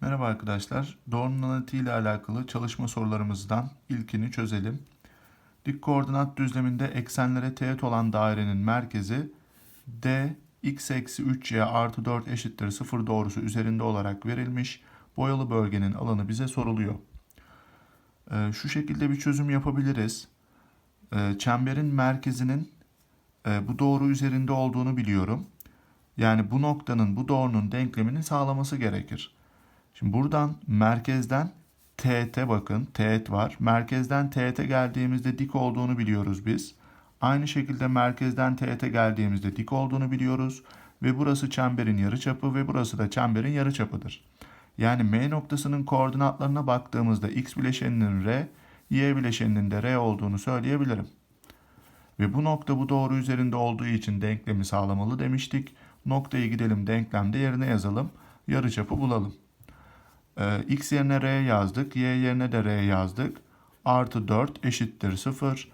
Merhaba arkadaşlar. Doğrunun analitiği ile alakalı çalışma sorularımızdan ilkini çözelim. Dik koordinat düzleminde eksenlere teğet olan dairenin merkezi D x eksi 3y artı 4 eşittir 0 doğrusu üzerinde olarak verilmiş. Boyalı bölgenin alanı bize soruluyor. Ee, şu şekilde bir çözüm yapabiliriz. Ee, çemberin merkezinin e, bu doğru üzerinde olduğunu biliyorum. Yani bu noktanın bu doğrunun denklemini sağlaması gerekir. Şimdi buradan merkezden teğete bakın. Teğet var. Merkezden teğete geldiğimizde dik olduğunu biliyoruz biz. Aynı şekilde merkezden teğete geldiğimizde dik olduğunu biliyoruz. Ve burası çemberin yarıçapı ve burası da çemberin yarıçapıdır. Yani M noktasının koordinatlarına baktığımızda x bileşeninin R, y bileşeninin de R olduğunu söyleyebilirim. Ve bu nokta bu doğru üzerinde olduğu için denklemi sağlamalı demiştik. Noktayı gidelim denklemde yerine yazalım. Yarıçapı bulalım. Ee, x yerine r yazdık. Y yerine de r yazdık. Artı 4 eşittir 0.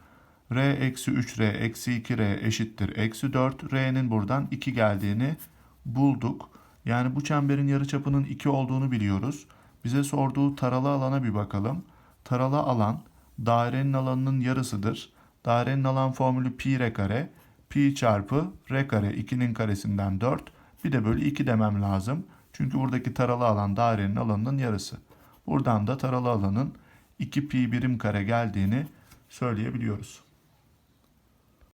r eksi 3r eksi 2r eşittir eksi 4. r'nin buradan 2 geldiğini bulduk. Yani bu çemberin yarıçapının 2 olduğunu biliyoruz. Bize sorduğu taralı alana bir bakalım. Taralı alan dairenin alanının yarısıdır. Dairenin alan formülü pi r kare. Pi çarpı r kare 2'nin karesinden 4. Bir de bölü 2 demem lazım. Çünkü buradaki taralı alan dairenin alanının yarısı. Buradan da taralı alanın 2 pi birim kare geldiğini söyleyebiliyoruz.